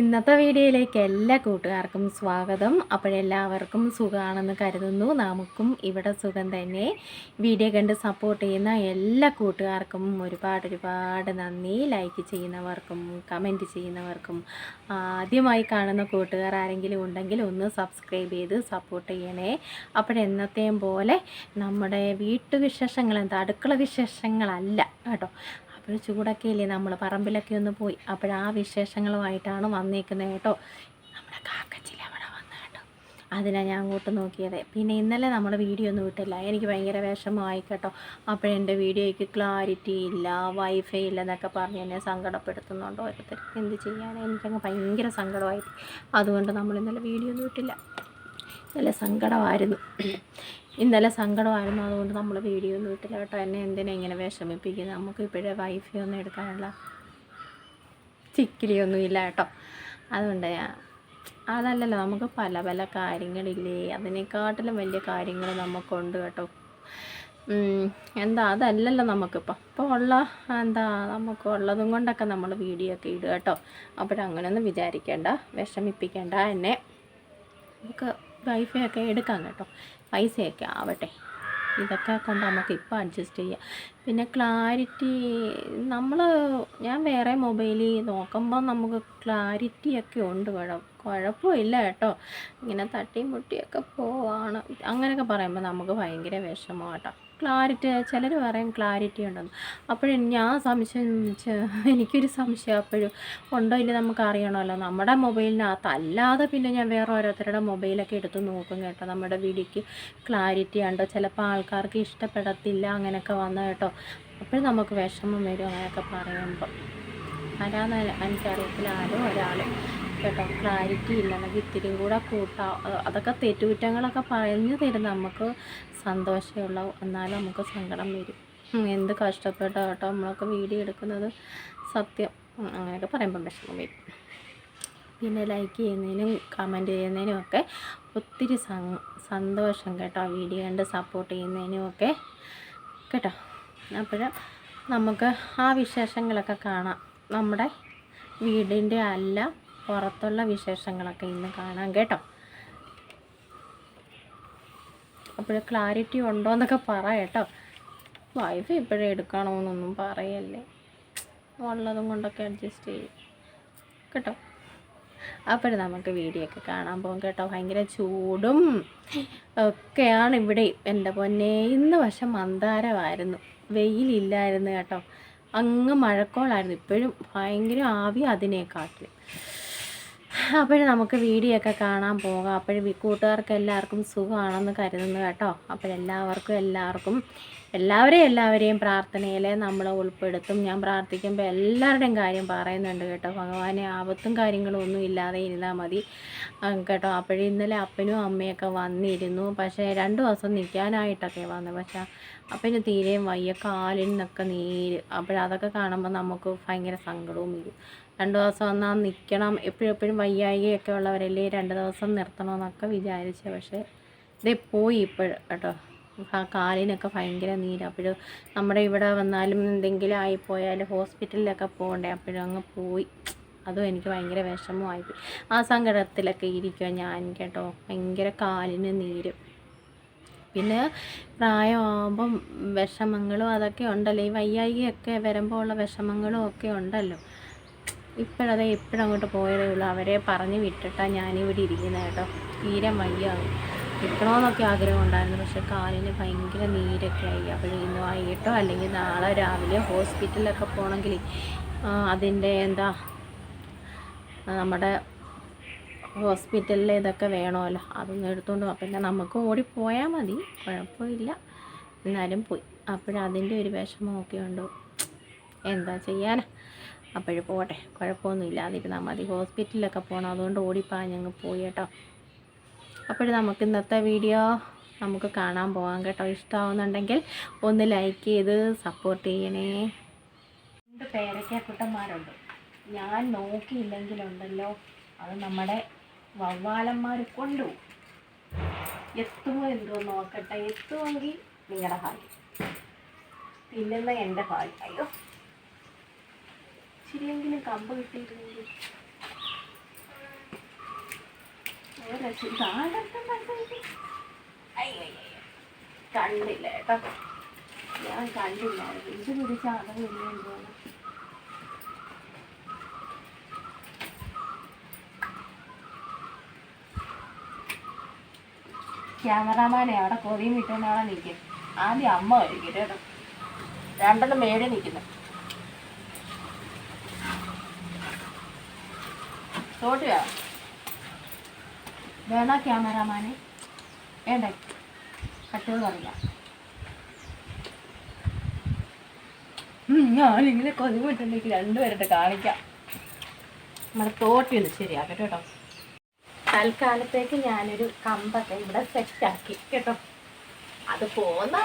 ഇന്നത്തെ വീഡിയോയിലേക്ക് എല്ലാ കൂട്ടുകാർക്കും സ്വാഗതം. അപ്പോഴെല്ലാവർക്കും സുഖമാണെന്ന് കരുതുന്നു. നമുക്കും ഇവിടെ സുഖം തന്നെ. വീഡിയോ കണ്ട് സപ്പോർട്ട് ചെയ്യുന്ന എല്ലാ കൂട്ടുകാർക്കും ഒരുപാട് ഒരുപാട് നന്ദി. ലൈക്ക് ചെയ്യുന്നവർക്കും കമന്റ് ചെയ്യുന്നവർക്കും. ആദ്യമായി കാണുന്ന കൂട്ടുകാർ ആരെങ്കിലും ഉണ്ടെങ്കിൽ ഒന്ന് സബ്സ്ക്രൈബ് ചെയ്ത് സപ്പോർട്ട് ചെയ്യണേ. അപ്പോഴെന്നത്തെയും പോലെ നമ്മുടെ വീട്ടുവിശേഷങ്ങൾ എന്താ? അടുക്കള വിശേഷങ്ങളല്ല കേട്ടോ. അപ്പോൾ ചൂടൊക്കെ ഇല്ലേ നമ്മൾ പറമ്പിലൊക്കെ ഒന്ന് പോയി. അപ്പോഴാ വിശേഷങ്ങളുമായിട്ടാണ് വന്നേക്കുന്നത് കേട്ടോ. നമ്മുടെ കാക്കച്ചില അവിടെ വന്നു കേട്ടോ. അതിനാണ് ഞാൻ അങ്ങോട്ട് നോക്കിയത്. പിന്നെ ഇന്നലെ നമ്മൾ വീഡിയോ ഒന്നും വിട്ടില്ല എനിക്ക് ഭയങ്കര വിഷമമായി കേട്ടോ. അപ്പോഴെന്റെ വീഡിയോയ്ക്ക് ക്ലാരിറ്റി ഇല്ല വൈഫൈ ഇല്ല എന്നൊക്കെ പറഞ്ഞ് എന്നെ സങ്കടപ്പെടുത്തുന്നുണ്ട് ഓരോരുത്തർ എന്ത് ചെയ്യാൻ എനിക്കങ്ങ് ഭയങ്കര സങ്കടമായി അതുകൊണ്ട് നമ്മൾ ഇന്നലെ വീഡിയോ ഒന്നും വിട്ടില്ല നല്ല സങ്കടമായിരുന്നു. ഇന്നലെ സങ്കടമായിരുന്നു. അതുകൊണ്ട് നമ്മൾ വീഡിയോ ഒന്നും ഇട്ടില്ല കേട്ടോ. എന്നെ എന്തിനാ ഇങ്ങനെ വിഷമിപ്പിക്കുന്നത്? നമുക്ക് ഇപ്പോഴേ വൈഫൈ ഒന്നും എടുക്കാനുള്ള ചിക്കിലിയൊന്നും ഇല്ല കേട്ടോ. അതുകൊണ്ട് അതല്ലല്ലോ നമുക്ക് പല പല കാര്യങ്ങളില്ലേ? അതിനെക്കാട്ടിലും വലിയ കാര്യങ്ങൾ നമുക്കുണ്ട് കേട്ടോ. എന്താ അതല്ലല്ലോ നമുക്കിപ്പോൾ ഇപ്പോൾ ഉള്ള എന്താ നമുക്ക് ഉള്ളതും കൊണ്ടൊക്കെ നമ്മൾ വീഡിയോ ഒക്കെ ഇടുക കേട്ടോ. അപ്പോഴങ്ങനെയൊന്നും വിചാരിക്കേണ്ട. വിഷമിപ്പിക്കേണ്ട എന്നെ. നമുക്ക് വൈഫൈ ഒക്കെ എടുക്കാം കേട്ടോ. പൈസയൊക്കെ ആവട്ടെ. ഇതൊക്കെ കൊണ്ട് നമുക്ക് ഇപ്പോൾ അഡ്ജസ്റ്റ് ചെയ്യാം. പിന്നെ ക്ലാരിറ്റി നമ്മൾ ഞാൻ വേറെ മൊബൈലിൽ നോക്കുമ്പോൾ നമുക്ക് ക്ലാരിറ്റി ഒക്കെ ഉണ്ട് കുഴപ്പം കുഴപ്പമില്ല കേട്ടോ. ഇങ്ങനെ തട്ടിയും മുട്ടിയൊക്കെ പോവാണ്. അങ്ങനെയൊക്കെ പറയുമ്പോൾ നമുക്ക് ഭയങ്കര വിഷമം കേട്ടോ. ക്ലാരിറ്റി ചിലർ പറയും ക്ലാരിറ്റി ഉണ്ടെന്ന്. അപ്പോഴും ഞാൻ സംശയം എനിക്കൊരു സംശയം അപ്പോഴും ഉണ്ടോ ഇല്ല നമുക്ക് അറിയണമല്ലോ. നമ്മുടെ മൊബൈലിനകത്ത് അല്ലാതെ പിന്നെ ഞാൻ വേറെ ഓരോരുത്തരുടെ മൊബൈലൊക്കെ എടുത്ത് നോക്കും കേട്ടോ. നമ്മുടെ വീഡിയോക്ക് ക്ലാരിറ്റി ഉണ്ടോ? ചിലപ്പോൾ ആൾക്കാർക്ക് ഇഷ്ടപ്പെടത്തില്ല അങ്ങനെയൊക്കെ വന്നു കേട്ടോ. അപ്പോഴും നമുക്ക് വിഷമം വരും അങ്ങനെയൊക്കെ പറയുമ്പോൾ ആരാന്ന് എനിക്കറിയത്തില്ല. ആരോ ഒരാൾ കേട്ടോ. ക്ലാരിറ്റി ഇല്ല. നമുക്ക് ഇത്തിരി കൂടെ കൂട്ടാം. അതൊക്കെ തെറ്റുകുറ്റങ്ങളൊക്കെ പറഞ്ഞു തരും. നമുക്ക് സന്തോഷമുള്ള എന്നാലും നമുക്ക് സങ്കടം വരും. എന്ത് കഷ്ടപ്പെട്ടോ കേട്ടോ നമ്മളൊക്കെ വീഡിയോ എടുക്കുന്നത്. സത്യം. അങ്ങനെയൊക്കെ പറയുമ്പം വിഷമം വരും. പിന്നെ ലൈക്ക് ചെയ്യുന്നതിനും കമന്റ് ചെയ്യുന്നതിനും ഒക്കെ ഒത്തിരി സന്തോഷം കേട്ടോ. വീഡിയോ കണ്ട് സപ്പോർട്ട് ചെയ്യുന്നതിനും ഒക്കെ കേട്ടോ. അപ്പോൾ നമുക്ക് ആ വിശേഷങ്ങളൊക്കെ കാണാം. നമ്മുടെ വീടിന്റെ അല്ല പുറത്തുള്ള വിശേഷങ്ങളൊക്കെ ഇന്ന് കാണാം കേട്ടോ. അപ്പോൾ ക്ലാരിറ്റി ഉണ്ടോ എന്നൊക്കെ പറ കേട്ടോ. വൈഫ് ഇപ്പോഴേ എടുക്കണമെന്നൊന്നും പറയല്ലേ. ഉള്ളതും കൊണ്ടൊക്കെ അഡ്ജസ്റ്റ് ചെയ്യും. കേട്ടോ. അപ്പോൾ നമുക്ക് വീഡിയോ ഒക്കെ കാണാൻ പോകും കേട്ടോ. ഭയങ്കര ചൂടും ഒക്കെയാണ് ഇവിടെ. എന്റെ പൊന്നെ ഇന്ന് പക്ഷെ മന്ദാരമായിരുന്നു. വെയിലില്ലായിരുന്നു കേട്ടോ. അങ്ങ് മഴക്കോളായിരുന്നു. ഇപ്പോഴും ഭയങ്കര ആവി അതിനേക്കാട്ടിലും അപ്പോഴും നമുക്ക് വീഡിയോ ഒക്കെ കാണാൻ പോകാം. അപ്പോഴും കൂട്ടുകാർക്ക് എല്ലാവർക്കും സുഖമാണെന്ന് കരുതുന്നു കേട്ടോ. അപ്പോഴെല്ലാവർക്കും എല്ലാവർക്കും എല്ലാവരെയും എല്ലാവരെയും പ്രാർത്ഥനയിൽ നമ്മൾ ഉൾപ്പെടുത്തും. ഞാൻ പ്രാർത്ഥിക്കുമ്പോൾ എല്ലാവരുടെയും കാര്യം പറയുന്നുണ്ട് കേട്ടോ. ഭഗവാനെ ആപത്തും കാര്യങ്ങളും ഒന്നും ഇല്ലാതെ ഇരുന്നാൽ മതി. കേട്ടോ. അപ്പോഴും ഇന്നലെ അപ്പനും അമ്മയൊക്കെ വന്നിരുന്നു. പക്ഷേ രണ്ട് ദിവസം നിൽക്കാനായിട്ടൊക്കെ വന്നു. പക്ഷേ അപ്പന് തീരെയും വയ്യ. കാലിൽ നിന്നൊക്കെ നീര്. അപ്പോഴതൊക്കെ കാണുമ്പോൾ നമുക്ക് ഭയങ്കര സങ്കടവും വരും. രണ്ട് ദിവസം വന്നാൽ നിൽക്കണം. എപ്പോഴും വയ്യായികയൊക്കെ ഉള്ളവരല്ലേ രണ്ട് ദിവസം നിർത്തണമെന്നൊക്കെ വിചാരിച്ച. പക്ഷേ ഇതേ പോയി ഇപ്പോഴും കേട്ടോ. കാലിനൊക്കെ ഭയങ്കര നീര്. അപ്പോഴും നമ്മുടെ ഇവിടെ വന്നാലും എന്തെങ്കിലും ആയിപ്പോയാൽ ഹോസ്പിറ്റലിലൊക്കെ പോകണ്ടേ. അപ്പോഴും അങ്ങ് പോയി. അതും എനിക്ക് ഭയങ്കര വിഷമമായിപ്പോയി ആ സങ്കടത്തിലൊക്കെ ഇരിക്കുക ഞാൻ കേട്ടോ. ഭയങ്കര കാലിന് നീര്. പിന്നെ പ്രായമാകുമ്പം വിഷമങ്ങളും അതൊക്കെ ഉണ്ടല്ലോ. ഈ വയ്യായികയൊക്കെ വരുമ്പോൾ ഉള്ള വിഷമങ്ങളും ഒക്കെ ഉണ്ടല്ലോ. ഇപ്പോഴതെ അങ്ങോട്ട് പോയതേ ഉള്ളൂ. അവരെ പറഞ്ഞ് വിട്ടിട്ടാണ് ഞാനിവിടെ ഇരിക്കുന്നത് കേട്ടോ. തീരെ വയ്യാകും കിട്ടണമെന്നൊക്കെ ആഗ്രഹം ഉണ്ടായിരുന്നു. പക്ഷെ കാലിന് ഭയങ്കര നീരൊക്കെ ആയി. അപ്പോൾ ഇന്ന് വൈകിട്ടോ അല്ലെങ്കിൽ നാളെ രാവിലെ ഹോസ്പിറ്റലിലൊക്കെ പോകണമെങ്കിൽ അതിന്റെ എന്താ നമ്മുടെ ഹോസ്പിറ്റലിൽ ഇതൊക്കെ വേണമല്ലോ. അതൊന്നും എടുത്തുകൊണ്ട് പോകാം പിന്നെ നമുക്ക് ഓടിപ്പോയാൽ മതി. കുഴപ്പമില്ല. എന്നാലും പോയി. അപ്പോഴതിന്റെ ഒരു വിഷമമൊക്കെ ഉണ്ടോ. എന്താ ചെയ്യാനാ? അപ്പോഴും പോട്ടെ കുഴപ്പമൊന്നും ഇല്ലാതിരുന്നാൽ മതി. ഹോസ്പിറ്റലിലൊക്കെ പോകണം അതുകൊണ്ട് ഓടിപ്പാഞ്ഞങ്ങ് പോയി കേട്ടോ. അപ്പോഴും നമുക്ക് ഇന്നത്തെ വീഡിയോ നമുക്ക് കാണാൻ പോകാം കേട്ടോ. ഇഷ്ടമാവുന്നുണ്ടെങ്കിൽ ഒന്ന് ലൈക്ക് ചെയ്ത് സപ്പോർട്ട് ചെയ്യണേ. രണ്ട് പേരയ്ക്കാക്കുട്ടന്മാരുണ്ട് ഞാൻ നോക്കിയില്ലെങ്കിലുണ്ടല്ലോ അത് നമ്മുടെ വവ്വാലന്മാർ കൊണ്ടുപോകും എത്തുമോ എന്തോ നോക്കട്ടെ എത്തുമെങ്കിൽ നിങ്ങളുടെ ഭാഗ്യം. തിന്നുന്ന എന്റെ ഭാഗ്യം. അയ്യോ. ശരിയെങ്കിലും കമ്പ് കിട്ടിയിരുന്നെങ്കിൽ കണ്ടില്ല. കേട്ടോ. ഞാൻ കണ്ടില്ല. ഇത് പിടിച്ച അളവില്ല തോന്നുന്നു ക്യാമറാമാനെ അവിടെ കൊതിയും വിട്ടുകൊണ്ട് അവിടെ നിൽക്കും ആദ്യം അമ്മ വരിക്കും കേട്ടോ. രണ്ടെണ്ണം മേടി നിൽക്കുന്നു. തോട്ട് വേണം ക്യാമറാമാനെ. വേണ്ടേ. കട്ടുകൾ പറയാം ഞാനിങ്ങനെ കൊതി വിട്ടുണ്ടെങ്കിൽ രണ്ടുപേരുടെ കാണിക്കാം. നമ്മുടെ തോട്ടിയൊന്ന് ശരിയാക്കട്ടെ കേട്ടോ. തൽക്കാലത്തേക്ക് ഞാനൊരു കമ്പൊക്കെ ഇവിടെ സെറ്റാക്കി കേട്ടോ. അത് പോന്ന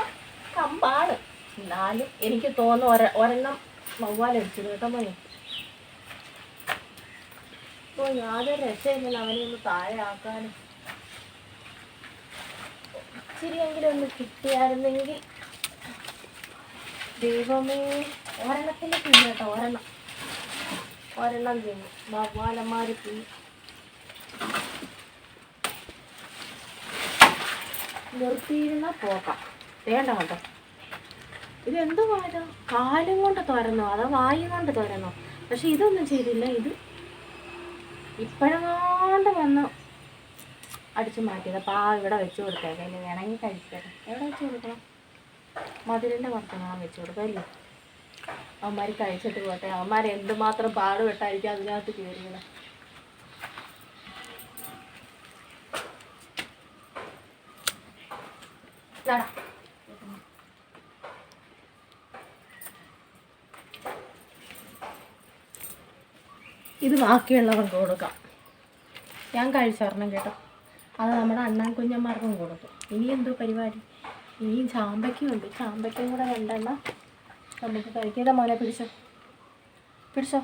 കമ്പാണ്. എന്നാലും എനിക്ക് തോന്നുന്നു ഒര ഒരെണ്ണം വവ്വാലടിച്ചത് കേട്ടോ മോനെ. ഓ യാതൊരു രക്ഷയില്ല അവനെ ഒന്ന് താഴെ ആക്കാനും ഇച്ചിരിയെങ്കിലും ഒന്ന് കിട്ടിയായിരുന്നെങ്കിൽ ദൈവമേ ഒരെണ്ണത്തിന്റെ തിന്നു ഒരെണ്ണം. ഒരെണ്ണം തിന്നു വവ്വാലന്മാർ നിർത്തിയിരുന്ന പോകാം. വേണ്ട കേട്ടോ ഇതെന്തോ വാഴ കാലും കൊണ്ട് തുറന്നോ അതോ വായും കൊണ്ട് തുറന്നോ പക്ഷെ ഇതൊന്നും ചെയ്തില്ല. ഇത് ഇപ്പോഴാണ്ട് വന്ന് അടിച്ചു മാറ്റിയത്. അപ്പോൾ ആ ഇവിടെ വെച്ച് കൊടുത്തേക്കാം. ഇനി വേണമെങ്കിൽ കഴിക്കട്ടെ എവിടെ വെച്ച് കൊടുക്കണം? മതിലിന്റെ പുറത്തെങ്ങാനും വെച്ച് കൊടുക്കാം അല്ലേ? അവന്മാർ കഴിച്ചിട്ട് പോട്ടെ. അവന്മാർ എന്തുമാത്രം പാടുപെട്ടായിരിക്കും അതിനകത്ത് കയറിയത്. നട ഇത് ബാക്കിയുള്ളവർക്ക് കൊടുക്കാം. ഞാൻ കഴിച്ചറിഞ്ഞ കേട്ടോ. അത് നമ്മുടെ അണ്ണാൻ കുഞ്ഞന്മാർക്കും കൊടുക്കും ഇനി എന്തോ പരിപാടി? ഇനിയും ചാമ്പയ്ക്കും ഉണ്ട്. ചാമ്പയ്ക്കും കൂടെ രണ്ടെണ്ണം നമുക്ക് കഴിക്കേണ്ട മോനെ പിടിച്ചോ. പിടിച്ചോ.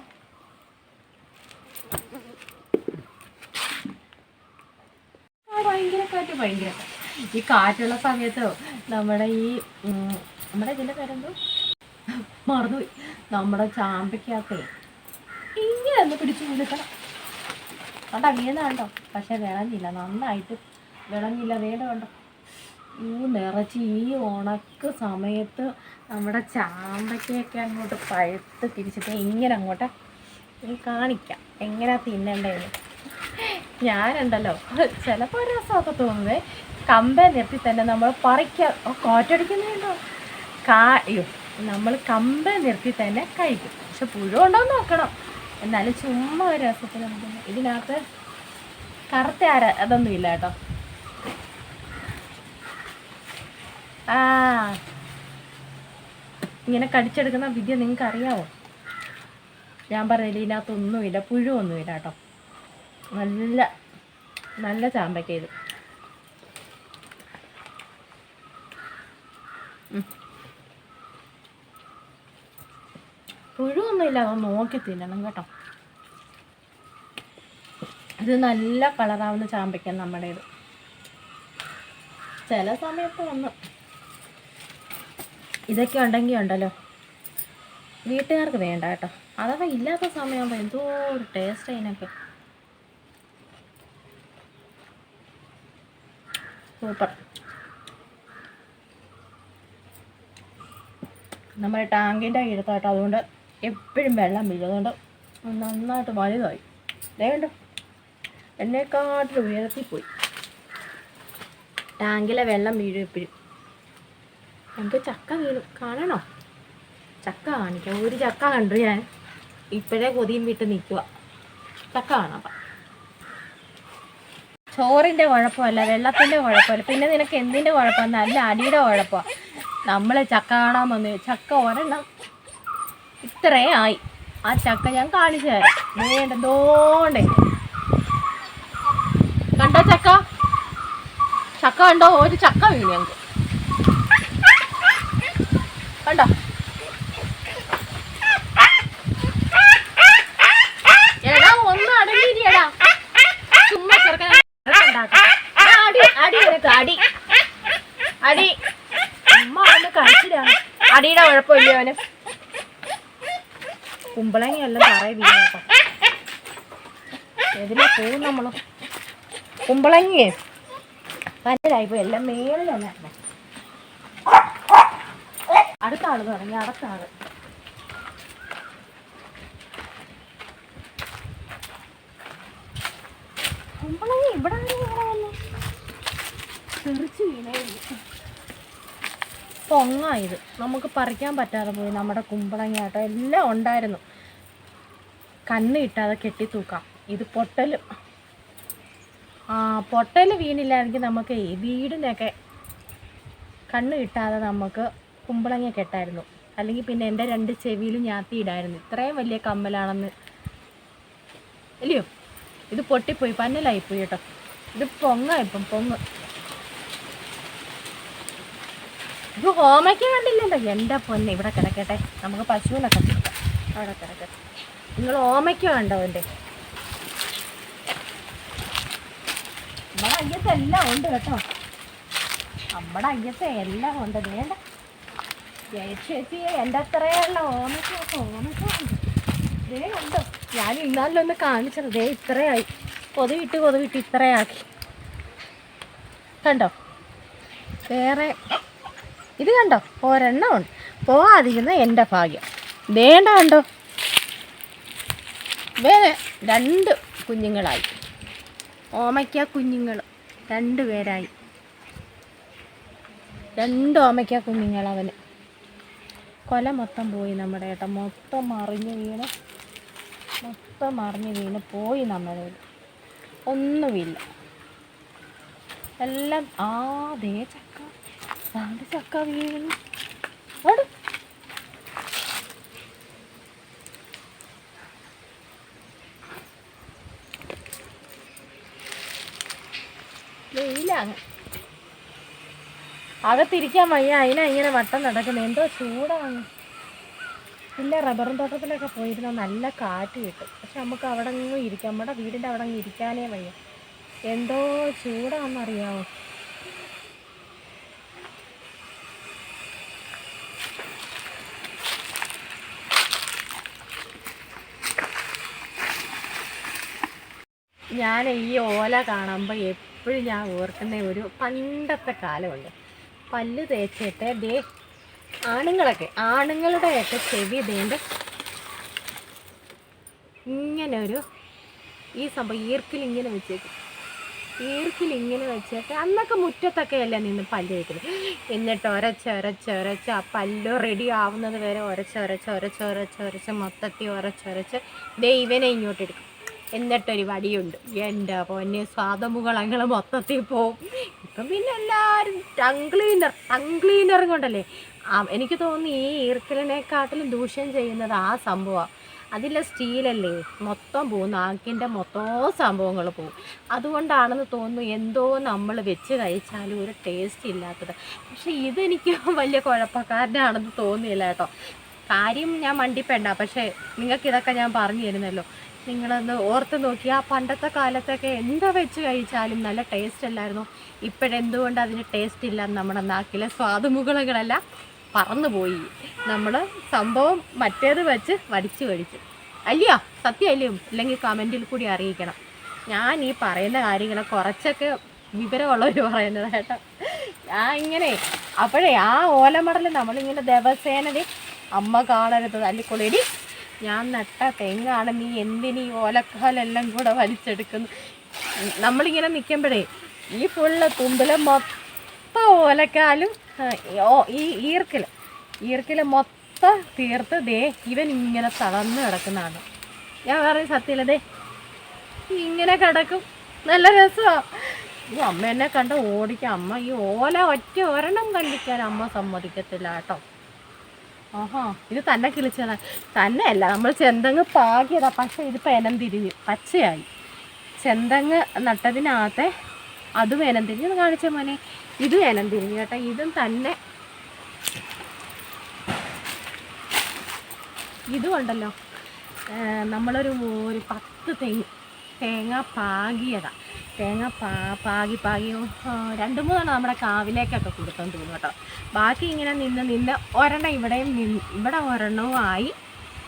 ഭയങ്കര കാറ്റ് ഭയങ്കര ഈ കാറ്റുള്ള സമയത്തോ നമ്മുടെ ഈ നമ്മുടെ ഇതിന്റെ പേരെന്തോ? മറന്നുപോയി. നമ്മുടെ ചാമ്പയ്ക്കകത്തേ ഒന്ന് പിടിച്ചു കൊടുക്കണം കണ്ടോ വീണാണ്ടോ പക്ഷെ വിളഞ്ഞില്ല നന്നായിട്ട് വിളഞ്ഞില്ല വേണ്ട കണ്ടോ ഈ നിറച്ച് ഈ ഉണക്ക് സമയത്ത് നമ്മുടെ ചാമ്പയ്ക്കൊക്കെ അങ്ങോട്ട് പഴുത്ത് തിരിച്ചിട്ട് ഇങ്ങനെ അങ്ങോട്ട് കാണിക്കാം. എങ്ങനെ തിന്നണ്ടേന്ന്. ഞാനുണ്ടല്ലോ ചിലപ്പോൾ ഒരു രസമൊക്കെ തോന്നുന്നത് കമ്പ നിർത്തി തന്നെ നമ്മൾ പറിക്ക കാറ്റടിക്കുന്നുണ്ടോ കാ നമ്മൾ കമ്പ നിർത്തി തന്നെ കഴിക്കും. പക്ഷെ പുഴ ഉണ്ടോ നോക്കണം. എന്നാലും ചുമ്മാ ഒരു രസത്തിന് നമുക്ക് ഇതിനകത്ത് കറുത്ത അര അതൊന്നും ഇല്ല കേട്ടോ. ആ. ഇങ്ങനെ കടിച്ചെടുക്കുന്ന വിദ്യ നിങ്ങൾക്ക് അറിയാവോ ഞാൻ പറഞ്ഞില്ല ഇതിനകത്തൊന്നുമില്ല പുഴുവൊന്നുമില്ല കേട്ടോ. നല്ല നല്ല ചാമ്പയ്ക്ക ഇത്. പുഴുവൊന്നുമില്ല അതൊന്ന് നോക്കി തിന്നണം കേട്ടോ. ഇത് നല്ല കളറാവുന്ന ചാമ്പയ്ക്ക നമ്മുടെ ഇത് ചില സമയത്ത് വന്ന്. ഇതൊക്കെ ഉണ്ടെങ്കിൽ ഉണ്ടല്ലോ. വീട്ടുകാർക്ക് വേണ്ട കേട്ടോ. അഥവാ ഇല്ലാത്ത സമയമാകുമ്പോൾ എന്തോ ഒരു ടേസ്റ്റ് അതിനൊക്കെ. സൂപ്പർ നമ്മുടെ ടാങ്കിന്റെ അടുത്തായിട്ട് അതുകൊണ്ട് എപ്പോഴും വെള്ളം വീഴും അതുകൊണ്ട് നന്നായിട്ട് വലുതായി. വേണ്ട എന്നെക്കാട്ടിലും ഉയരത്തിൽ പോയി. ടാങ്കിലെ വെള്ളം വീഴും എപ്പോഴും. എനിക്ക് ചക്ക വീഴും കാണണോ? ചക്ക കാണിക്കാം. ഒരു ചക്ക കണ്ടു ഞാൻ. ഇപ്പോഴേ കൊതിയും വിട്ട് നിൽക്കുക ചക്ക കാണാം. ചോറിന്റെ കുഴപ്പമല്ല വെള്ളത്തിന്റെ കുഴപ്പമല്ല. പിന്നെ നിനക്ക് എന്തിന്റെ കുഴപ്പമാണ് നല്ല അടിയുടെ കുഴപ്പമാണ് നമ്മൾ ചക്ക കാണാൻ വന്നു ചക്ക ഒരെണ്ണം ഇത്രേ ആയി ആ ചക്ക ഞാൻ കാണിച്ചു തരാം. വേണ്ടതോണ്ടേ കണ്ടോ ചക്ക? ചക്ക കണ്ടോ? ഒരു ചക്ക വീണു ഞങ്ങൾക്ക് കണ്ടോ? ഒന്ന് ചുമ്മാ അടി അടിയുടെ കുഴപ്പമില്ല അവന്. കുമ്പളങ്ങ എല്ലാം തറയിൽ വീണു കേട്ടോ. പോകും പോവും നമ്മൾ കുമ്പളങ്ങി പന്നലായിപ്പോയി എല്ലാം മേളിലല്ല അടുത്ത ആൾ തുടങ്ങി അടുത്ത ആൾ. കുമ്പളങ്ങി ഇവിടെ തെറിച്ച് വീണേ പൊങ്ങായത് നമുക്ക് പറിക്കാൻ പറ്റാതെ പോയി നമ്മുടെ കുമ്പളങ്ങ എല്ലാം ഉണ്ടായിരുന്നു. കണ്ണ് കിട്ടാതെ കെട്ടി തൂക്കാം. ഇത് പൊട്ടൽ പൊട്ടൽ വീണില്ലായിരുന്നെങ്കിൽ നമുക്ക് ഈ വീടിനൊക്കെ കണ്ണ് കിട്ടാതെ നമുക്ക് കുമ്പളങ്ങ കെട്ടായിരുന്നു. അല്ലെങ്കിൽ പിന്നെ എന്റെ രണ്ട് ചെവിയിലും ഞാത്തി ഇടായിരുന്നു. ഇത്രയും വലിയ കമ്മലാണെന്ന്. ഇല്ലയോ? ഇത് പൊട്ടിപ്പോയി. പന്നലായിപ്പോയി കേട്ടോ. ഇത് പൊങ്ങ ഇപ്പം പൊങ്ങ്. ഇത് ഹോമയ്ക്ക് കണ്ടില്ലല്ലോ. എന്റെ പൊന്ന്. ഇവിടെ കിടക്കട്ടെ. നമുക്ക് പശുവിനൊക്കെ അവിടെ കിടക്കട്ടെ. നിങ്ങൾ ഓമയ്ക്ക കണ്ടോ എന്റെ നമ്മുടെ അയ്യത്ത് എല്ലാം ഉണ്ട് കേട്ടോ. നമ്മുടെ അയ്യത്ത് എല്ലാം ഉണ്ട്. വേണ്ട ചേച്ചി എന്റെ അത്രയുള്ള ഓമയ്ക്ക ഉണ്ട്. ദേ കണ്ടോ? ഞാൻ ഇന്നാലൊന്ന് കാണിച്ചത്. ദേ ഇത്രയായി. കൊതുകിട്ട് കൊതുകിട്ട് ഇത്രയാക്കി. കണ്ടോ? വേറെ ഇത് കണ്ടോ? ഒരെണ്ണം ഉണ്ട് പോവാതിരുന്ന എന്റെ ഭാഗ്യം. വേണ്ട കണ്ടോ? വേറെ രണ്ട് കുഞ്ഞുങ്ങളായി. ഓമയ്ക്ക കുഞ്ഞുങ്ങൾ രണ്ട് പേരായി. രണ്ട് ഓമയ്ക്ക കുഞ്ഞുങ്ങൾ അവന്. കൊല മൊത്തം പോയി നമ്മുടെ ഏട്ടൻ മൊത്തം മറിഞ്ഞ് വീണ്. മൊത്തം മറിഞ്ഞ് വീണ് പോയി നമ്മുടെ ഒന്നുമില്ല. എല്ലാം ആ ദേ ചക്ക ചക്ക വീഴുന്നു ഓട് വെയിലാണ്. അകത്തിരിക്കാൻ വയ്യ അതിനാ ഇങ്ങനെ വട്ടം നടക്കുന്നത്. എന്തോ ചൂടാണ്. ഇല്ല റബ്ബറും തോട്ടത്തിലൊക്കെ പോയിരുന്ന നല്ല കാറ്റ് കിട്ടും. പക്ഷെ നമുക്ക് അവിടെ അങ്ങ് ഇരിക്കാം. നമ്മുടെ വീടിന്റെ അവിടെ അങ്ങ് ഇരിക്കാനേ വയ്യ. എന്തോ ചൂടാണെന്നറിയാമോ ഞാൻ ഈ ഓല കാണുമ്പോൾ എപ്പോഴും ഞാൻ ഓർക്കുന്ന ഒരു പണ്ടത്തെ കാലമുണ്ട്. പല്ല് തേച്ചിട്ട് ദേ ആണുങ്ങളൊക്കെ ആണുങ്ങളുടെയൊക്കെ ചെവി ദേണ്ട് ഇങ്ങനെ ഒരു ഈ സംഭവം ഈർക്കിൽ ഇങ്ങനെ വെച്ചേക്കും. ഈർക്കിൽ ഇങ്ങനെ വെച്ചിട്ട് അന്നൊക്കെ മുറ്റത്തൊക്കെ അല്ലേ നിന്ന് പല്ല് തേക്കുന്നത്. എന്നിട്ട് ഒരച്ച് ഒരച്ച് ഒരച്ച് ആ പല്ല് റെഡി ആവുന്നത് വരെ ഒരച്ച് ഒരച്ച് ഒരച്ച് ഒരച്ച് ഒരച്ച് മൊത്തത്തിൽ ഒരച്ചൊരച്ച് ദേ ഇവനെ ഇങ്ങോട്ട് എടുക്കും. എന്നിട്ടൊരു വടിയുണ്ട്. എന്റെ പൊന്നെ സ്വാദമുകളങ്ങൾ മൊത്തത്തിൽ പോവും. ഇപ്പം പിന്നെ എല്ലാവരും ടങ് ക്ലീനർ ടങ് ക്ലീനർ കൊണ്ടല്ലേ? എനിക്ക് തോന്നുന്നു ഈ ഈർക്കലിനെക്കാട്ടിലും ദൂഷ്യം ചെയ്യുന്നത് ആ സംഭവമാണ് അതിലെ സ്റ്റീലല്ലേ മൊത്തം പോകും നാക്കിന്റെ മൊത്തം സംഭവങ്ങൾ പോകും അതുകൊണ്ടാണെന്ന് തോന്നുന്നു എന്തോ നമ്മൾ വെച്ച് കഴിച്ചാലും ഒരു ടേസ്റ്റ് ഇല്ലാത്തത്. പക്ഷേ ഇതെനിക്ക് വലിയ കുഴപ്പക്കാരനാണെന്ന് തോന്നിയില്ല കേട്ടോ. കാര്യം ഞാൻ മണ്ടിപ്പെണ്ട പക്ഷേ നിങ്ങൾക്ക് ഇതൊക്കെ ഞാൻ പറഞ്ഞു തരുന്നല്ലോ. നിങ്ങളൊന്ന് ഓർത്ത് നോക്കി ആ പണ്ടത്തെ കാലത്തൊക്കെ എന്താ വെച്ച് കഴിച്ചാലും നല്ല ടേസ്റ്റ് അല്ലായിരുന്നു. ഇപ്പോഴെന്തുകൊണ്ട് അതിന് ടേസ്റ്റ് ഇല്ല നമ്മുടെ നാക്കിലെ സ്വാദുമുകളകളെല്ലാം പറന്നുപോയി. നമ്മൾ സംഭവം മറ്റേത് വെച്ച് വടിച്ചു കഴിച്ചു. അല്ലയോ? സത്യം അല്ലയോ അല്ലെങ്കിൽ കമന്റിൽ കൂടി അറിയിക്കണം. ഞാൻ ഈ പറയുന്ന കാര്യങ്ങൾ കുറച്ചൊക്കെ വിവരമുള്ളവർ പറയുന്നത് കേട്ടോ. ഞാൻ ഇങ്ങനെ അപ്പോഴേ ആ ഓലമടൽ നമ്മളിങ്ങനെ ദിവസേനത് അമ്മ കാണരുത്. അല്ലിക്കൊളേടി ഞാൻ നട്ട തെങ്ങാണ്. നീ എന്തിനീ ഓലക്കാലെല്ലാം കൂടെ വലിച്ചെടുക്കുന്നു? നമ്മളിങ്ങനെ നിൽക്കുമ്പോഴേ ഈ ഫുള്ള് തുമ്പിൽ മൊത്തം ഓലക്കാലും ഈ ഈർക്കിൽ ഈർക്കിൽ മൊത്തം തീർത്ത് ദേ ഇവൻ ഇങ്ങനെ തളർന്ന് കിടക്കുന്നതാണ്. ഞാൻ പറയും സത്യമില്ല ദേ. ഇങ്ങനെ കിടക്കും. നല്ല രസമാണ് ഈ അമ്മ എന്നെ കണ്ട ഓടിക്കാം അമ്മ ഈ ഓല ഒറ്റ ഒരെണ്ണം കണ്ടിക്കാൻ അമ്മ സമ്മതിക്കത്തില്ല കേട്ടോ. ആഹാ ഇത് തന്നെ കിളിച്ചതാ തന്നെ അല്ല നമ്മൾ ചെന്തങ്ങ് പാകിയതാ. പക്ഷെ ഇത് എനം തിരിഞ്ഞ്. പച്ചയായി. ചെന്തങ്ങ് നട്ടതിനകത്തെ അതും എനം തിരിഞ്ഞു. കാണിച്ച മോനെ. ഇത് എനം തിരിഞ്ഞ് കേട്ടോ. ഇതും തന്നെ. ഇതും ഉണ്ടല്ലോ. നമ്മളൊരു ഒരു പത്ത് തേങ്ങ തേങ്ങ പാകിയതാ. തേങ്ങ പാ പാകി പാകി. രണ്ട് മൂന്നെണ്ണം നമ്മുടെ കാവിലേക്കൊക്കെ കൊടുത്തെന്ന് തോന്നും കേട്ടോ. ബാക്കി ഇങ്ങനെ നിന്ന് നിന്ന് ഒരെണ്ണം ഇവിടെയും നിന്ന് ഇവിടെ ഒരെണ്ണവും ആയി.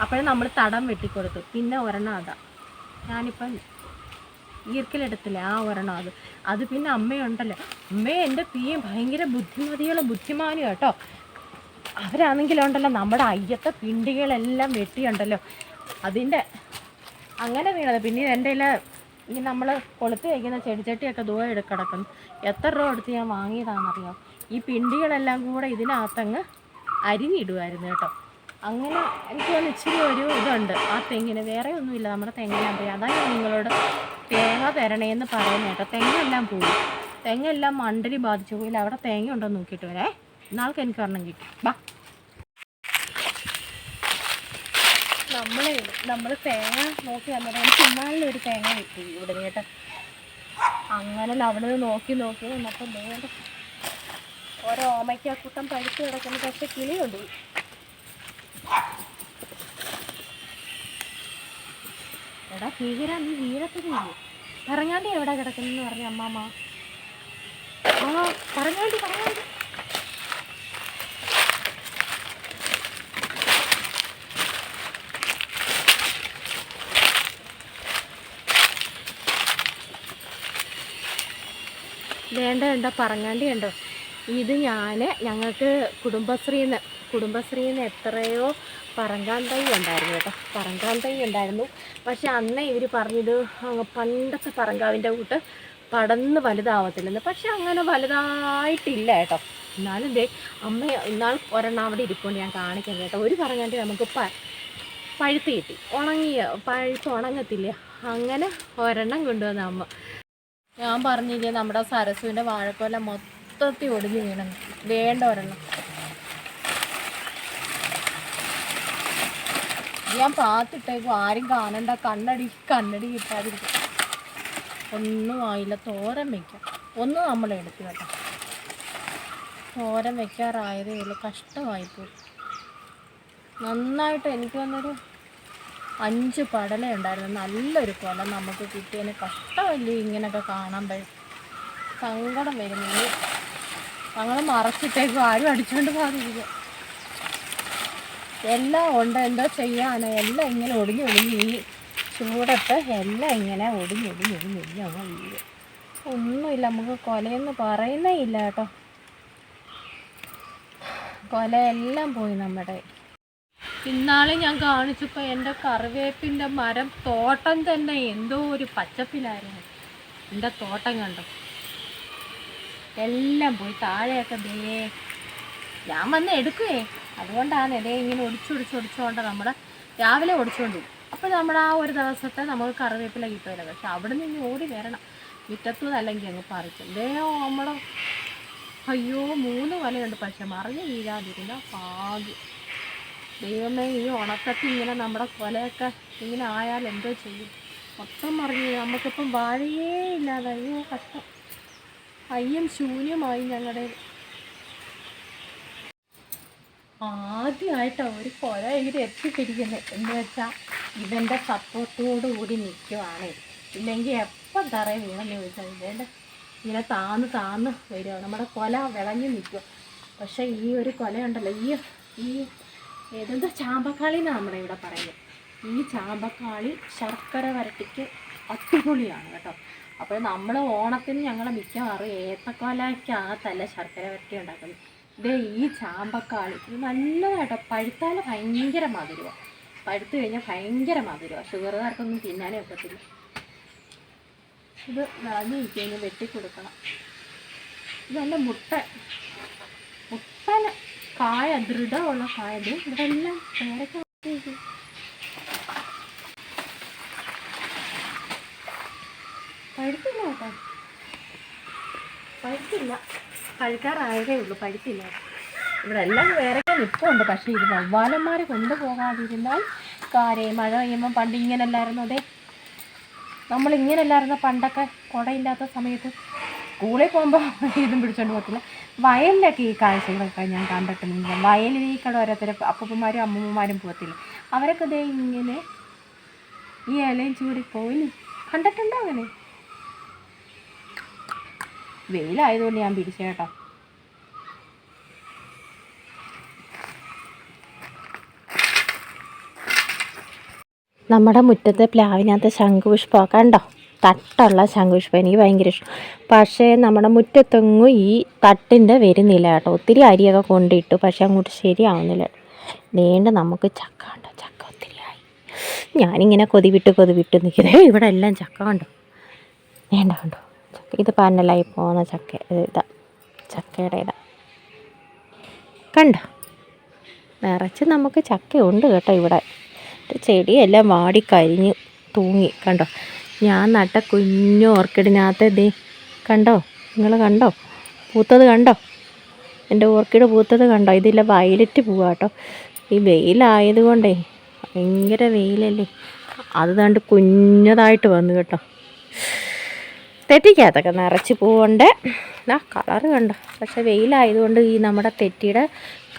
അപ്പോഴും നമ്മൾ തടം വെട്ടിക്കൊടുത്തു. പിന്നെ ഒരെണ്ണം അതാ. ഞാനിപ്പം ഈർക്കിലെടുത്തില്ല ആ ഒരെണ്ണം അത്. അത് പിന്നെ അമ്മയുണ്ടല്ലോ. അമ്മയെ എന്റെ തീയും ഭയങ്കര ബുദ്ധിമതികളും ബുദ്ധിമാനും കേട്ടോ. അവരാണെങ്കിലുണ്ടല്ലോ നമ്മുടെ അയ്യത്തെ പിണ്ടികളെല്ലാം വെട്ടിയുണ്ടല്ലോ. അതിന്റെ അങ്ങനെ വീണത്. പിന്നെ എന്റെ കയ്യിൽ ഈ നമ്മൾ കൊളുത്തി വയ്ക്കുന്ന ചെടിച്ചട്ടിയൊക്കെ ദൂരെ കിടക്കുന്നു. എത്ര രൂപ എടുത്ത് ഞാൻ വാങ്ങിയതാണെന്നറിയാം? ഈ പിണ്ടികളെല്ലാം കൂടെ ഇതിനകത്തങ്ങ് അരിഞ്ഞിടുമായിരുന്നു കേട്ടോ. അങ്ങനെ എനിക്ക് തോന്നുന്നു ഇച്ചിരി ഒരു ഇതുണ്ട്. ആ തെങ്ങിന് വേറെ ഒന്നുമില്ല. നമ്മുടെ തെങ്ങിനാൻ പോയി. അതാണ് ഞാൻ നിങ്ങളോട് തേങ്ങ തരണേന്ന് പറയുന്നത് കേട്ടോ. തെങ്ങെല്ലാം പോയി. തെങ്ങെല്ലാം മണ്ടരി ബാധിച്ചു പോയില്ല അവിടെ തേങ്ങ ഉണ്ടോ നോക്കിയിട്ട് വരേ. നാൾക്ക് എനിക്ക് ഒരെണ്ണം കിട്ടും. ബാ. നമ്മൾ നമ്മൾ തേങ്ങ നോക്കി വന്നിട്ട് ഇന്നാളിൽ ഒരു തേങ്ങ കിട്ടി ഇവിടെ കേട്ടോ. അങ്ങനെ അവിടെ നിന്ന് നോക്കി നോക്കി വന്നപ്പോൾ വേണ്ട ഓരോ ഓമയ്ക്കാക്കൂട്ടം പഴുത്ത് കിടക്കുന്ന. പക്ഷെ കിളിയുണ്ട്. എടാ ഭീകര നീ വീഴത്തില്ലേ പറഞ്ഞാണ്ടി എവിടെ കിടക്കുന്നെന്ന് പറഞ്ഞു അമ്മാമ്മ. ആ പറഞ്ഞാണ്ടി പറങ്ങാണ്ടി വേണ്ട വേണ്ട പറങ്ങാണ്ടി ഉണ്ടോ ഇത് ഞാൻ ഞങ്ങൾക്ക് കുടുംബശ്രീന്ന് കുടുംബശ്രീന്ന് എത്രയോ പറങ്കാൻ തൈ ഉണ്ടായിരുന്നു കേട്ടോ. പറങ്കാൻ തൈ ഉണ്ടായിരുന്നു. പക്ഷെ അന്ന് ഇവർ പറഞ്ഞത് പണ്ടത്തെ പറങ്കാവിന്റെ കൂട്ട് പടന്ന് വലുതാവത്തില്ലെന്ന്. പക്ഷെ അങ്ങനെ വലുതായിട്ടില്ല കേട്ടോ. എന്നാലും ദേ അമ്മ ഇന്നാൾ ഒരെണ്ണം അവിടെ ഇരിക്കുകൊണ്ട് ഞാൻ കാണിക്കാം കേട്ടോ. ഒരു പറങ്ങാണ്ടി നമുക്ക് പ പഴുത്ത് കിട്ടി. ഉണങ്ങിയ പഴുത്ത് ഉണങ്ങത്തില്ല. അങ്ങനെ ഒരെണ്ണം കൊണ്ടുവന്ന അമ്മ. ഞാൻ പറഞ്ഞില്ലേ നമ്മുടെ സരസുവിന്റെ വാഴക്കൊല മൊത്തത്തിൽ ഒടിഞ്ഞു വീണെന്ന് വേണ്ട ഒരെണ്ണം. ഞാൻ പാത്തിട്ടേക്കു ആരും കാണണ്ട. കണ്ണടി കണ്ണടി കിട്ടാതിരിക്കും. ഒന്നും ആയില്ല തോരൻ വെക്കാം. ഒന്ന് നമ്മൾ എടുത്തു കേട്ടോ. തോരൻ വെക്കാറായതേ ഉള്ളൂ. കഷ്ടമായിപ്പോയി. നന്നായിട്ട് എനിക്ക് വന്നൊരു അഞ്ച് പടല ഉണ്ടായിരുന്നു. നല്ലൊരു കൊല നമുക്ക് കിട്ടിയതിന് കഷ്ടമല്ലേ ഇങ്ങനെയൊക്കെ കാണുമ്പോൾ സങ്കടം വരുന്നു. ഞങ്ങൾ മറച്ചിട്ടേക്കും. ആരും അടിച്ചുകൊണ്ട് പോകാതിരിക്കുക. എല്ലാം ഉണ്ട്. എന്തോ ചെയ്യാനോ. എല്ലാം ഇങ്ങനെ ഒടിഞ്ഞ് ഒടിഞ്ഞ് ഈ ചൂടത്ത് എല്ലാം ഇങ്ങനെ ഒടിഞ്ഞ് ഒടിഞ്ഞ് ഒടിഞ്ഞ് ഒടിഞ്ഞ് ഒന്നുമില്ല. നമുക്ക് കൊലയെന്ന് പറയുന്നേ ഇല്ല കേട്ടോ. എല്ലാം പോയി നമ്മുടെ ഇന്നാളെ ഞാൻ കാണിച്ചപ്പോൾ എന്റെ കറിവേപ്പിന്റെ മരം തോട്ടം തന്നെ എന്തോ ഒരു പച്ചപ്പിലായിരുന്നു. എന്റെ തോട്ടം കണ്ടു? എല്ലാം പോയി താഴെയൊക്കെ ദേ ഞാൻ വന്ന് എടുക്കുവേ. അതുകൊണ്ടാണ് ഇതേ ഇങ്ങനെ ഒടിച്ചൊടിച്ച് ഒടിച്ചുകൊണ്ട് നമ്മുടെ രാവിലെ ഒടിച്ചുകൊണ്ട് അപ്പോൾ നമ്മുടെ ആ ഒരു ദിവസത്തെ നമുക്ക് കറിവേപ്പില കിട്ടുമല്ലോ പക്ഷെ അവിടെ നിന്ന് ഓടി വരണം. മുറ്റത്തു നിന്നല്ലെങ്കിൽ അങ്ങ് പറിക്കും. ദേ നമ്മുടെ അയ്യോ മൂന്ന് വലയുണ്ട് പക്ഷെ മറിഞ്ഞ് വീഴാതിരുന്ന ഭാഗ്യം ദൈവമേ ഈ ഉണക്കത്തി ഇങ്ങനെ നമ്മുടെ കൊലയൊക്കെ ഇങ്ങനെ ആയാൽ എന്തോ ചെയ്യും. മൊത്തം മറിഞ്ഞു. നമുക്കിപ്പം വാഴയേ ഇല്ലാതെ അയ്യോ കഷ്ടം. അയ്യം ശൂന്യമായി ഞങ്ങളുടെ ആദ്യമായിട്ടാണ് ഒരു കൊല ഇവിടെ എത്തിപ്പിടിക്കുന്നത് എന്ന് വെച്ചാൽ ഇവന്റെ കൂടി നിൽക്കുവാണ് ഇല്ലെങ്കിൽ എപ്പം തറയെ വീണെന്ന് ചോദിച്ചാൽ ഇവന്റെ ഇങ്ങനെ താന്ന് താന്ന് വരിക നമ്മുടെ കൊല വിളഞ്ഞു നിൽക്കുക പക്ഷേ ഈ ഒരു കൊലയുണ്ടല്ലോ ഈ ഈ ഏതെന്തോ ചാമ്പക്കാളി എന്നാണ് നമ്മുടെ ഇവിടെ പറയുന്നത്. ഈ ചാമ്പക്കാളി ശർക്കര വരട്ടിക്ക് അടിപൊളിയാണ് കേട്ടോ. അപ്പോൾ നമ്മൾ ഓണത്തിന് ഞങ്ങൾ മിക്കവാറും ഏത്തക്കോലയ്ക്കകത്തല്ല ശർക്കര വരട്ടി ഉണ്ടാക്കുന്നത്. ഇതേ ഈ ചാമ്പക്കാളി ഇത് നല്ലതായിട്ടോ പഴുത്താൽ ഭയങ്കര മധുരമാണ് പഴുത്തു കഴിഞ്ഞാൽ ഭയങ്കര മധുരമാണ് ഷുഗറുകാർക്കൊന്നും തിന്നാനേ ഒക്കത്തില്ല. ഇത് വിളഞ്ഞ് ഇരിക്കുന്നു വെട്ടി കൊടുക്കണം ഇത് നല്ല മുട്ട മുട്ടന കായ ദൃഢമുള്ള കായത് ഇവിടെ എല്ലാം പേരൊക്കെ. പഴുത്തില്ല കേട്ടോ. പഴുത്തില്ല. പഴുക്കാറായതേ ഉള്ളൂ പഴുത്തില്ല. ഇവിടെ എല്ലാം വേറെയൊക്കെ പക്ഷേ ഇത് വവ്വാലന്മാരെ കൊണ്ടുപോകാതിരുന്നാൽ കാരെ മഴ പെയ്യുമ്പോൾ പണ്ട് ഇങ്ങനെയല്ലായിരുന്നു? അതെ നമ്മൾ ഇങ്ങനെയല്ലായിരുന്നു പണ്ടൊക്കെ കുടയില്ലാത്ത സമയത്ത് സ്കൂളിൽ പോകുമ്പോൾ ഇതും പിടിച്ചോണ്ട് പോകത്തില്ല. വയലിലൊക്കെ ഈ കാഴ്ചകളൊക്കെ ഞാൻ കണ്ടിട്ടുണ്ട് വയലിൽ ഈ കട ഓരോരുത്തർ അപ്പൂപ്പന്മാരും അമ്മൂമ്മമാരും പോകത്തില്ല. അവരൊക്കെ ഇതേ ഇങ്ങനെ ഈ ഇലയും ചൂടി പോയി കണ്ടിട്ടുണ്ടോ അങ്ങനെ? വെയിലായതുകൊണ്ട് ഞാൻ പിടിച്ചേട്ടോ നമ്മുടെ മുറ്റത്തെ പ്ലാവിനകത്ത് ശംഖുപുഷ്പമൊക്കെ കണ്ടോ? തട്ടുള്ള ശംഖുപുഷ്പം എനിക്ക് ഭയങ്കര ഇഷ്ടം. പക്ഷേ നമ്മുടെ മുറ്റത്തെങ്ങും ഈ തട്ടിന്റെ വരുന്നില്ല കേട്ടോ. ഒത്തിരി അരിയൊക്കെ കൊണ്ടിട്ടു പക്ഷേ അങ്ങോട്ട് ശരിയാവുന്നില്ല. വേണ്ട നമുക്ക് ചക്ക കണ്ടോ? ചക്ക ഒത്തിരി ആയി. ഞാനിങ്ങനെ കൊതിവിട്ട് കൊതിവിട്ട് കൊതി വിട്ട് നിൽക്കുന്നത് ഇവിടെ എല്ലാം ചക്ക കണ്ടോ? വേണ്ട ചക്ക ഇത് പാനലായി പോകുന്ന ചക്ക ഇത് ചക്കയുടെ ഇതാ കണ്ടോ? നിറച്ച് നമുക്ക് ചക്കയുണ്ട് കേട്ടോ ഇവിടെ. ചെടിയെല്ലാം വാടി കരിഞ്ഞ് തൂങ്ങി. കണ്ടോ? ഞാൻ നട്ട കുഞ്ഞു ഓർക്കിഡിനകത്ത് ദേ കണ്ടോ? നിങ്ങൾ കണ്ടോ? പൂത്തത് കണ്ടോ? എന്റെ ഓർക്കിഡ് പൂത്തത് കണ്ടോ? ഇതില്ല വയലറ്റ് പൂവാ കേട്ടോ. ഈ വെയിലായതുകൊണ്ടേ ഭയങ്കര വെയിലല്ലേ. അത് കണ്ട് കുഞ്ഞതായിട്ട് വന്നു കേട്ടോ. തെറ്റിക്കകത്തൊക്കെ നിറച്ച് പൂവുണ്ട്. ആ കളറ് കണ്ടോ? പക്ഷെ വെയിലായതുകൊണ്ട് ഈ നമ്മുടെ തെറ്റിയുടെ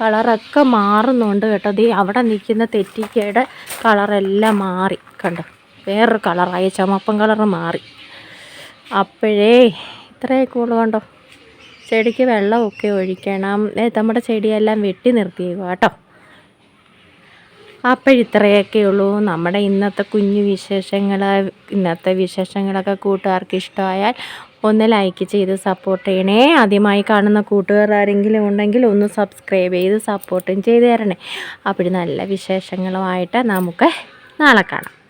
കളറൊക്കെ മാറുന്നുണ്ട് കേട്ടോ. ദേ അവിടെ നിൽക്കുന്ന തെറ്റിക്കയുടെ കളറെല്ലാം മാറി കണ്ടോ? വേറൊരു കളറായി. ചുമപ്പൻ കളറ് മാറി. അപ്പോഴേ ഇത്രയൊക്കെ ഉള്ളു കണ്ടോ? ചെടിക്ക് വെള്ളമൊക്കെ ഒഴിക്കണം. നമ്മുടെ ചെടിയെല്ലാം വെട്ടി നിർത്തിയേക്കുക കേട്ടോ. അപ്പോഴിത്രയൊക്കെ ഉള്ളൂ. നമ്മുടെ ഇന്നത്തെ കുഞ്ഞു വിശേഷങ്ങൾ ഇന്നത്തെ വിശേഷങ്ങളൊക്കെ കൂട്ടുകാർക്ക് ഇഷ്ടമായാൽ ഒന്ന് ലൈക്ക് ചെയ്ത് സപ്പോർട്ട് ചെയ്യണേ. ആദ്യമായി കാണുന്ന കൂട്ടുകാർ ആരെങ്കിലും ഉണ്ടെങ്കിൽ ഒന്ന് സബ്സ്ക്രൈബ് ചെയ്ത് സപ്പോർട്ടും ചെയ്ത് തരണേ. അപ്പോൾ നല്ല വിശേഷങ്ങളുമായിട്ട് നമുക്ക് നാളെ കാണാം.